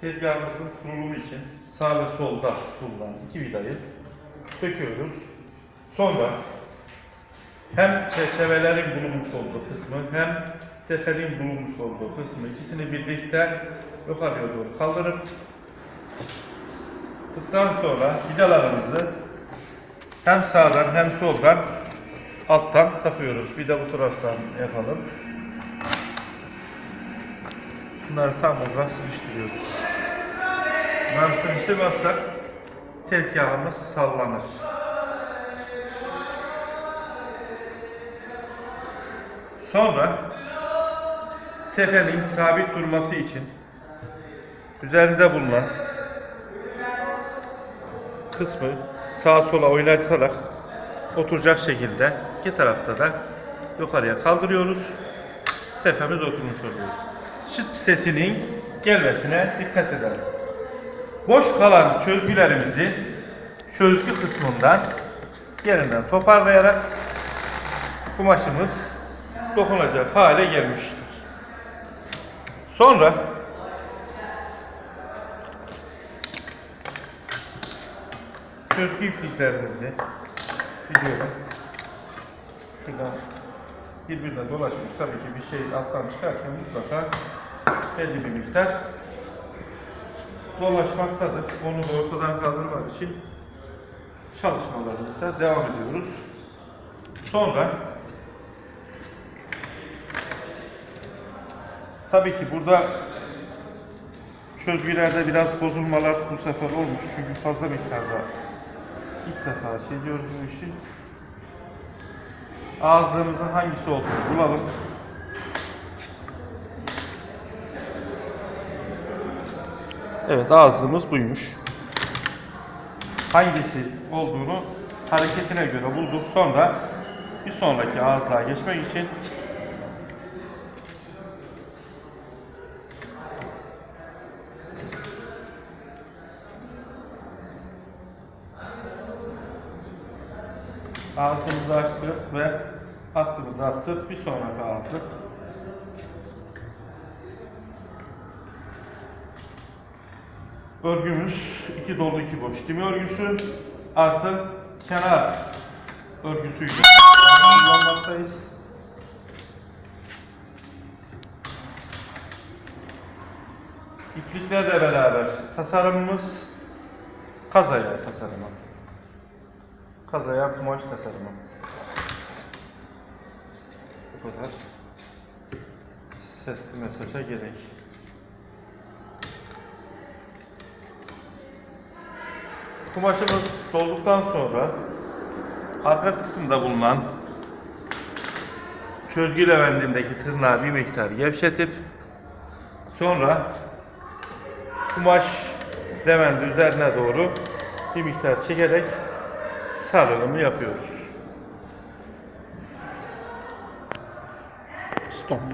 tezgahımızın kurulumu için sağ ve solda bulunan iki vidayı söküyoruz. Sonra hem çerçevelerin bulunmuş olduğu kısmı hem tefelin bulunmuş olduğu kısmı ikisini birlikte yukarıya doğru kaldırıp tıktan sonra vidalarımızı hem sağdan hem soldan alttan takıyoruz. Bir de bu taraftan yapalım. Bunları tam olarak sıkıştırıyoruz. Bunları sıkıştırmazsak tezgahımız sallanır. Sonra tefelin sabit durması için üzerinde bulunan kısmı sağa sola oynatarak oturacak şekilde iki tarafta da yukarıya kaldırıyoruz. Tefemiz oturmuş oluyor. Çıt sesinin gelmesine dikkat edelim. Boş kalan çözgülerimizi çözgü kısmından yerinden toparlayarak kumaşımız dokunacak hale gelmiştir. Sonra çözgü ipliklerimizi biliyorum. Şuradan birbirine dolaşmış. Tabii ki bir şey alttan çıkarken mutlaka belli bir miktar dolaşmaktadır. Onu da ortadan kaldırmak için çalışmalarımıza devam ediyoruz. Sonra tabii ki burada çözgülerde biraz bozulmalar bu sefer olmuş. Çünkü fazla miktarda ilk defa şey diyoruz bu işi. Ağızlığımızın hangisi olduğunu bulalım. Evet ağızlığımız buymuş. Hangisi olduğunu hareketine göre bulduk. Sonra bir sonraki ağızlığa geçmek için ağzımızı açtık ve hattımızı attık. Bir sonraki ağızlık. Örgümüz iki dolu iki boş dimi örgüsü artı kenar örgüsüyle kullanmaktayız. İpliklerle beraber tasarımımız kazaya tasarımı. Kazaya kumaş tasarımı. Bu kadar. Sesli mesaja gerek. Kumaşımız dolduktan sonra arka kısımda bulunan çözgü levendindeki tırnağı bir miktar gevşetip sonra kumaş levendi üzerine doğru bir miktar çekerek sarılımı yapıyoruz. Stop.